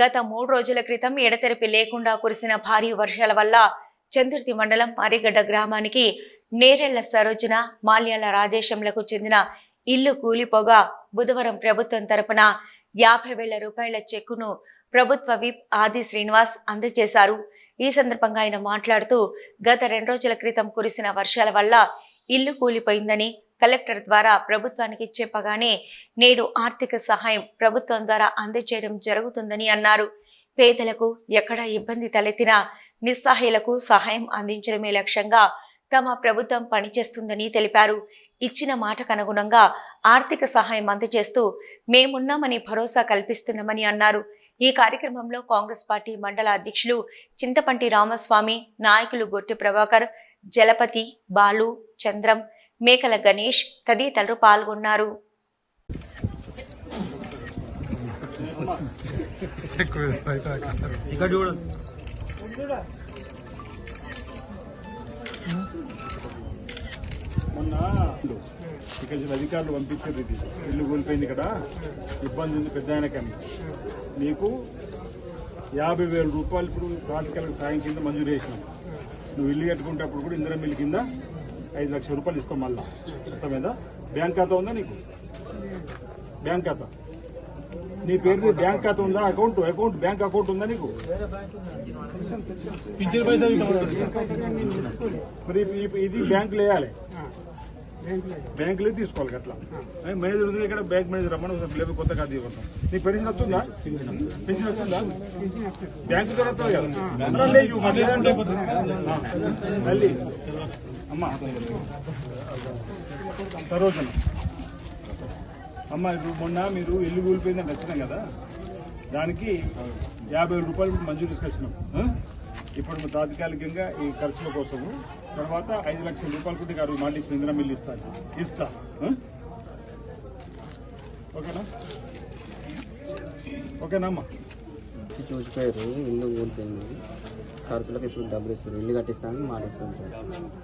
గత మూడు రోజుల క్రితం ఎడతెరిపి లేకుండా కురిసిన భారీ వర్షాల వల్ల చందుర్తి మండలం మారిగడ్డ గ్రామానికి నేరెళ్ళ సరోజన మాల్యాల రాజేశంలకు చెందిన ఇల్లు కూలిపోగా బుధవారం ప్రభుత్వం తరపున యాభై వేల రూపాయల చెక్కును ప్రభుత్వ విప్ ఆది శ్రీనివాస్ అందజేశారు. ఈ సందర్భంగా ఆయన మాట్లాడుతూ గత రెండు రోజుల క్రితం కురిసిన వర్షాల వల్ల ఇల్లు కూలిపోయిందని కలెక్టర్ ద్వారా ప్రభుత్వానికి చెప్పగానే నేడు ఆర్థిక సహాయం ప్రభుత్వం ద్వారా అందజేయడం జరుగుతుందని అన్నారు. పేదలకు ఎక్కడ ఇబ్బంది తలెత్తినా నిస్సహాయులకు సహాయం అందించడమే లక్ష్యంగా తమ ప్రభుత్వం పనిచేస్తుందని తెలిపారు. ఇచ్చిన మాటకు అనుగుణంగా ఆర్థిక సహాయం అందజేస్తూ మేమున్నామని భరోసా కల్పిస్తున్నామని అన్నారు. ఈ కార్యక్రమంలో కాంగ్రెస్ పార్టీ మండల అధ్యక్షులు చింతపంటి రామస్వామి నాయకులు గొట్టి ప్రభాకర్ జలపతి బాలు చంద్రం మేకల గణేష్ తదితరులు పాల్గొన్నారు. మొన్న ఇక్కడ అధికారులు పంపించారు ఇది. ఇల్లు కూలిపోయింది ఇక్కడ ఇబ్బంది ఉంది పెద్ద ఆయనకని నీకు యాభై వేల రూపాయలు ఇప్పుడు ప్రాతికలకు సాయం కింద మంజూరు చేసినాం. నువ్వు ఇల్లు కట్టుకునేటప్పుడు కూడా ఇందిరా మిల్లు కింద ఐదు లక్షల రూపాయలు ఇస్తాం మళ్ళా. అర్థమైందా? బ్యాంక్ ఖాతా ఉందా నీకు? బ్యాంక్ ఖాతా. నీ పేరు బ్యాంక్ ఖాతా ఉందా? అకౌంట్ అకౌంట్ బ్యాంక్ అకౌంట్ ఉందా నీకు? మరి ఇది బ్యాంకులో వేయాలి బ్యాంకులో తీసుకోవాలి అట్లా మేనేజర్ ఉంది ఇక్కడ బ్యాంక్ మేనేజర్ రమ్మని లేదు కొత్త ఖాతా ఇవ్వడం నీకు పెన్షన్ వస్తుందా? పెన్షన్ వస్తుందా? బ్యాంకు ద్వారా వస్తుంది కదా లేదు, మళ్ళీ అమ్మా. సరోజన. అమ్మ ఇప్పుడు మొన్న మీరు ఇల్లు కూలిపోయిందని వచ్చినాం కదా. దానికి యాభై వేల రూపాయలు మంజూరు తీసుకొచ్చినాం? ఇప్పుడు తాత్కాలికంగా ఈ ఖర్చుల కోసము తర్వాత ఐదు లక్షల రూపాయలు కూడా గారు మాట ఇచ్చిన ఇందిరా మిల్లు ఇస్తాను ఇస్తా. ఓకేనా ఓకేనా? అమ్మా వచ్చి చూసిపోయారు ఇల్లు కూలిపోయింది ఖర్చులకు ఇప్పుడు డబ్బులు ఇస్తారు ఇల్లు కట్టిస్తానని మాట ఇస్తుంటారు